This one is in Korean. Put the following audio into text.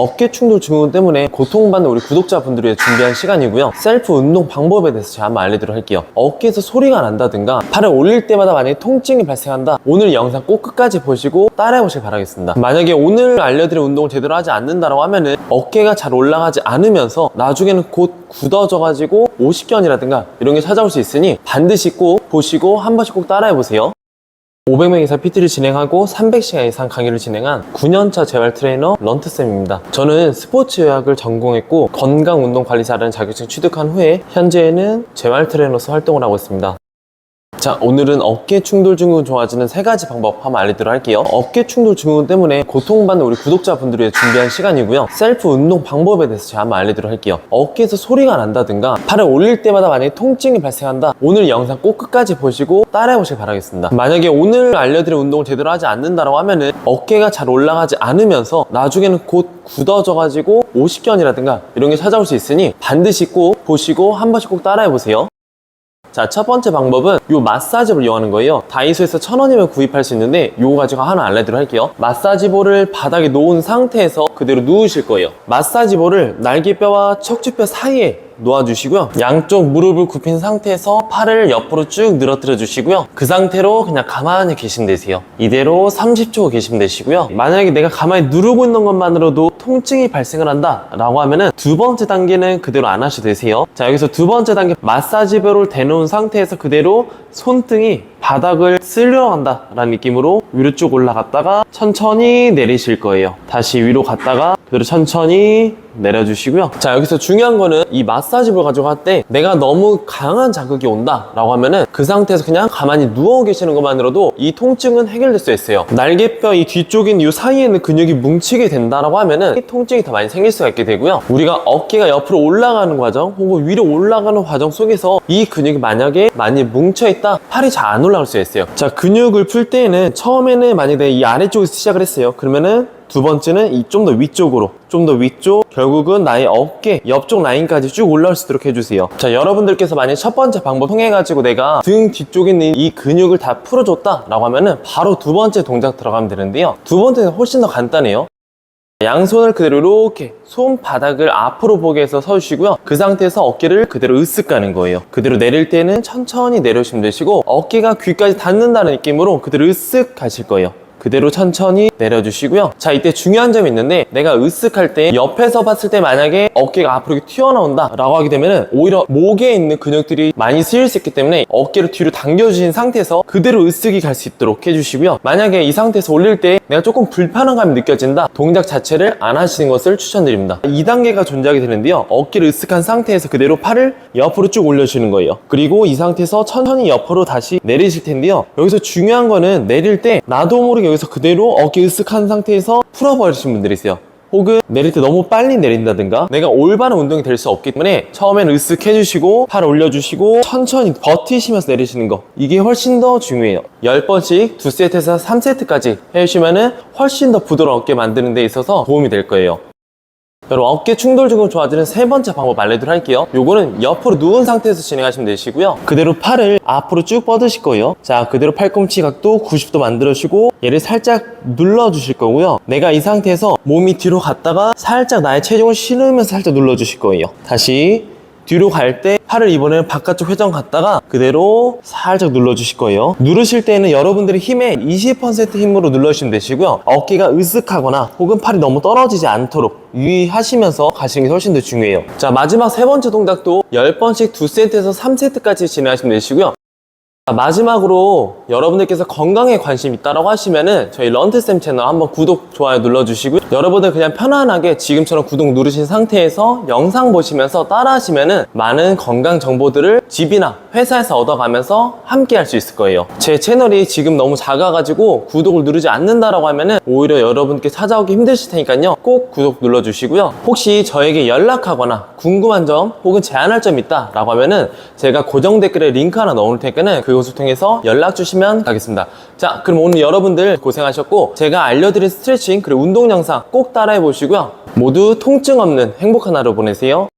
어깨 충돌 증후군 때문에 고통받는 우리 구독자분들을 위해 준비한 시간이고요. 셀프 운동 방법에 대해서 제가 한번 알려드리도록 할게요. 어깨에서 소리가 난다든가 팔을 올릴 때마다 만약에 통증이 발생한다. 오늘 영상 꼭 끝까지 보시고 따라해 보시길 바라겠습니다. 만약에 오늘 알려드린 운동을 제대로 하지 않는다고 하면은 어깨가 잘 올라가지 않으면서 나중에는 곧 굳어져가지고 오십견이라든가 이런 게 찾아올 수 있으니 반드시 꼭 보시고 한 번씩 꼭 따라해 보세요. 500명 이상 PT를 진행하고 300시간 이상 강의를 진행한 9년차 재활 트레이너 런트쌤입니다. 저는 스포츠 의학을 전공했고 건강 운동 관리 잘하는 자격증 취득한 후에 현재는 재활 트레이너로서 활동을 하고 있습니다. 자, 오늘은 어깨 충돌 증후군 좋아지는 세 가지 방법 한번 알려드리도록 할게요. 어깨 충돌 증후군 때문에 고통받는 우리 구독자분들을 위해 준비한 시간이고요. 셀프 운동 방법에 대해서 제가 한번 알려드리도록 할게요. 어깨에서 소리가 난다든가 팔을 올릴 때마다 만약에 통증이 발생한다. 오늘 영상 꼭 끝까지 보시고 따라해 보시길 바라겠습니다. 만약에 오늘 알려드린 운동을 제대로 하지 않는다고 하면은 어깨가 잘 올라가지 않으면서 나중에는 곧 굳어져 가지고 오십견이라든가 이런 게 찾아올 수 있으니 반드시 꼭 보시고 한 번씩 꼭 따라해 보세요. 자, 첫 번째 방법은 이 마사지볼 이용하는 거예요. 다이소에서 천 원이면 구입할 수 있는데 요거 가지고 하나 알려드리도록 할게요. 마사지볼을 바닥에 놓은 상태에서 그대로 누우실 거예요. 마사지볼을 날개뼈와 척추뼈 사이에 놓아주시고요. 양쪽 무릎을 굽힌 상태에서 팔을 옆으로 쭉 늘어뜨려 주시고요. 그 상태로 그냥 가만히 계시면 되세요. 이대로 30초 계시면 되시고요. 만약에 내가 가만히 누르고 있는 것만으로도 통증이 발생을 한다 라고 하면은 두 번째 단계는 그대로 안 하셔도 되세요. 자, 여기서 두 번째 단계 마사지볼을 대놓은 상태에서 그대로 손등이 바닥을 쓸려 간다 라는 느낌으로 위로 쭉 올라갔다가 천천히 내리실 거예요. 다시 위로 갔다가 그대로 천천히 내려주시고요. 자, 여기서 중요한 거는 이 마사지볼 가지고 할 때 내가 너무 강한 자극이 온다 라고 하면은 그 상태에서 그냥 가만히 누워 계시는 것만으로도 이 통증은 해결될 수 있어요. 날개뼈 이 뒤쪽인 이 사이에 있는 근육이 뭉치게 된다라고 하면은 이 통증이 더 많이 생길 수가 있게 되고요. 우리가 어깨가 옆으로 올라가는 과정 혹은 위로 올라가는 과정 속에서 이 근육이 만약에 많이 뭉쳐 있다 팔이 잘 안 올라갈 수 있어요. 자, 근육을 풀 때에는 처음에는 만약에 이 아래쪽에서 시작을 했어요. 그러면은 두 번째는 이 좀 더 위쪽으로 좀 더 위쪽 결국은 나의 어깨 옆쪽 라인까지 쭉 올라올 수 있도록 해주세요 자 여러분들께서 만약 첫 번째 방법 통해 가지고 내가 등 뒤쪽에 있는 이 근육을 다 풀어줬다 라고 하면은 바로 두 번째 동작 들어가면 되는데요 두 번째는 훨씬 더 간단해요 양손을 그대로 이렇게 손바닥을 앞으로 보게 해서 서주시고요. 그 상태에서 어깨를 그대로 으쓱 가는 거예요. 그대로 내릴 때는 천천히 내려주시면 되시고 어깨가 귀까지 닿는다는 느낌으로 그대로 으쓱 가실 거예요. 그대로 천천히 내려주시고요. 자, 이때 중요한 점이 있는데 내가 으쓱할 때 옆에서 봤을 때 만약에 어깨가 앞으로 튀어나온다 라고 하게 되면은 오히려 목에 있는 근육들이 많이 쓰일 수 있기 때문에 어깨를 뒤로 당겨주신 상태에서 그대로 으쓱이 갈 수 있도록 해주시고요. 만약에 이 상태에서 올릴 때 내가 조금 불편한 감이 느껴진다 동작 자체를 안 하시는 것을 추천드립니다. 2단계가 존재하게 되는데요. 어깨를 으쓱한 상태에서 그대로 팔을 옆으로 쭉 올려주시는 거예요. 그리고 이 상태에서 천천히 옆으로 다시 내리실 텐데요. 여기서 중요한 거는 내릴 때 나도 모르게 여기서 그대로 어깨 으쓱한 상태에서 풀어버리시는 분들이 있어요. 혹은 내릴 때 너무 빨리 내린다든가 내가 올바른 운동이 될 수 없기 때문에 처음에는 으쓱 해주시고 팔 올려주시고 천천히 버티시면서 내리시는 거. 이게 훨씬 더 중요해요. 10번씩 2세트에서 3세트까지 해주시면 훨씬 더 부드럽게 만드는 데 있어서 도움이 될 거예요 여러분 어깨 충돌 증후 좋아지는 세 번째 방법 알려드리도록 할게요. 요거는 옆으로 누운 상태에서 진행하시면 되시고요. 그대로 팔을 앞으로 쭉 뻗으실 거예요. 자 그대로 팔꿈치 각도 90도 만들어주시고 얘를 살짝 눌러주실 거고요. 내가 이 상태에서 몸이 뒤로 갔다가 살짝 나의 체중을 실으면서 살짝 눌러주실 거예요. 다시 뒤로 갈 때 팔을 이번에는 바깥쪽 회전 갔다가 그대로 살짝 눌러주실 거예요. 누르실 때는 여러분들의 힘의 20% 힘으로 눌러주시면 되시고요. 어깨가 으쓱하거나 혹은 팔이 너무 떨어지지 않도록 유의하시면서 가시는 게 훨씬 더 중요해요. 자 마지막 세 번째 동작도 10번씩 2세트에서 3세트까지 진행하시면 되시고요. 자, 마지막으로 여러분들께서 건강에 관심 있다라고 하시면은 저희 런트쌤 채널 한번 구독, 좋아요 눌러주시고요. 여러분들 그냥 편안하게 지금처럼 구독 누르신 상태에서 영상 보시면서 따라 하시면은 많은 건강 정보들을 집이나 회사에서 얻어가면서 함께 할 수 있을 거예요. 제 채널이 지금 너무 작아가지고 구독을 누르지 않는다라고 하면은 오히려 여러분께 찾아오기 힘드실 테니까요. 꼭 구독 눌러주시고요. 혹시 저에게 연락하거나 궁금한 점 혹은 제안할 점 있다라고 하면은 제가 고정 댓글에 링크 하나 넣을 테니까는 그 것을 통해서 연락 주시면 가겠습니다. 자, 그럼 오늘 여러분들 고생하셨고 제가 알려드린 스트레칭 그리고 운동 영상 꼭 따라해 보시고요. 모두 통증 없는 행복한 하루 보내세요.